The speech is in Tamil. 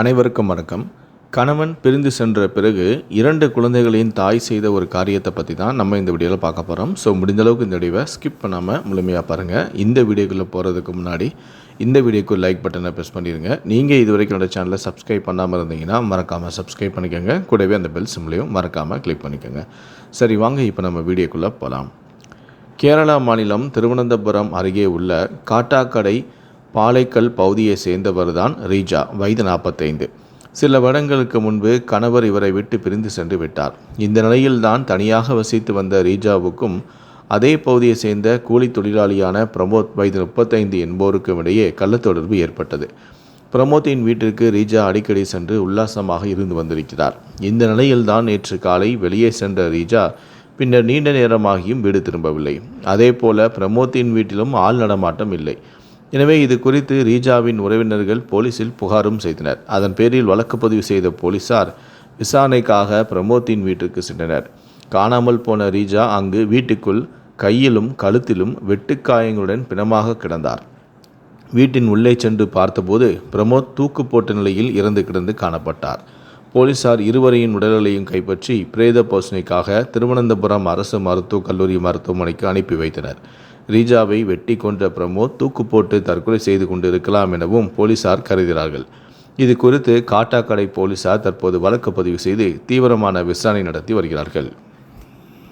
அனைவருக்கும் வணக்கம். கணவன் பிரிந்து சென்ற பிறகு இரண்டு குழந்தைகளின் தாய் செய்த ஒரு காரியத்தை பற்றி தான் நம்ம இந்த வீடியோவில் பார்க்க போகிறோம் ஸோ முடிந்தளவுக்கு இந்த வீடியோவை ஸ்கிப் பண்ணாமல் முழுமையாக பாருங்கள் இந்த வீடியோக்குள்ளே போகிறதுக்கு முன்னாடி இந்த வீடியோக்கு லைக் பட்டனை ப்ரெஸ் பண்ணிடுங்க நீங்கள் இது வரைக்கும் என்னோட சேனலை சப்ஸ்கிரைப் பண்ணாமல் இருந்தீங்கன்னா மறக்காமல் சப்ஸ்கிரைப் பண்ணிக்கோங்க. கூடவே அந்த பெல் சிம்லையும் மறக்காமல் கிளிக் பண்ணிக்கோங்க. சரி வாங்க இப்போ நம்ம வீடியோக்குள்ளே போகலாம் கேரளா மாநிலம் திருவனந்தபுரம் அருகே உள்ள காட்டாக்கடை பாலைக்கல் பகுதியை சேர்ந்தவர்தான் ரீஜா வயது நாற்பத்தைந்து. சில வருடங்களுக்கு முன்பு கணவர் இவரை விட்டு பிரிந்து சென்று விட்டார். இந்த நிலையில்தான் தனியாக வசித்து வந்த ரீஜாவுக்கும் அதே பகுதியை சேர்ந்த கூலி தொழிலாளியான பிரமோத் வயது முப்பத்தைந்து என்போருக்கும் இடையே கள்ளத்தொடர்பு ஏற்பட்டது. பிரமோத்தின் வீட்டிற்கு ரீஜா அடிக்கடி சென்று உல்லாசமாக இருந்து வந்திருக்கிறார். இந்த நிலையில்தான் நேற்று காலை வெளியே சென்ற ரீஜா பின்னர் நீண்ட நேரமாகியும் வீடு திரும்பவில்லை. அதேபோல பிரமோத்தின் வீட்டிலும் ஆள் நடமாட்டம் இல்லை. எனவே இது குறித்து ரீஜாவின் உறவினர்கள் போலீசில் புகாரும் செய்தனர். அதன் பேரில் வழக்கு பதிவு செய்த போலீசார் விசாரணைக்காக பிரமோத்தின் வீட்டிற்கு சென்றனர். காணாமல் போன ரீஜா அங்கு வீட்டுக்குள் கையிலும் கழுத்திலும் வெட்டுக்காயங்களுடன் பிணமாக கிடந்தார். வீட்டின் உள்ளே சென்று பார்த்தபோது பிரமோத் தூக்கு போட்ட நிலையில் இறந்து கிடந்து காணப்பட்டார். போலீசார் இருவரையும் உடல்களையும் கைப்பற்றி பிரேத பரிசோதனைக்காக திருவனந்தபுரம் அரசு மருத்துவக் கல்லூரி மருத்துவமனைக்கு அனுப்பி வைத்தனர். ரீஜாவை வெட்டி கொன்ற பிரமோத் தூக்கு போட்டு தற்கொலை செய்து கொண்டிருக்கலாம் எனவும் போலீசார் கருதுகிறார்கள். இது குறித்து காட்டாக்கடை போலீசார் தற்போது வழக்கு பதிவு செய்து தீவிரமான விசாரணை நடத்தி வருகிறார்கள்.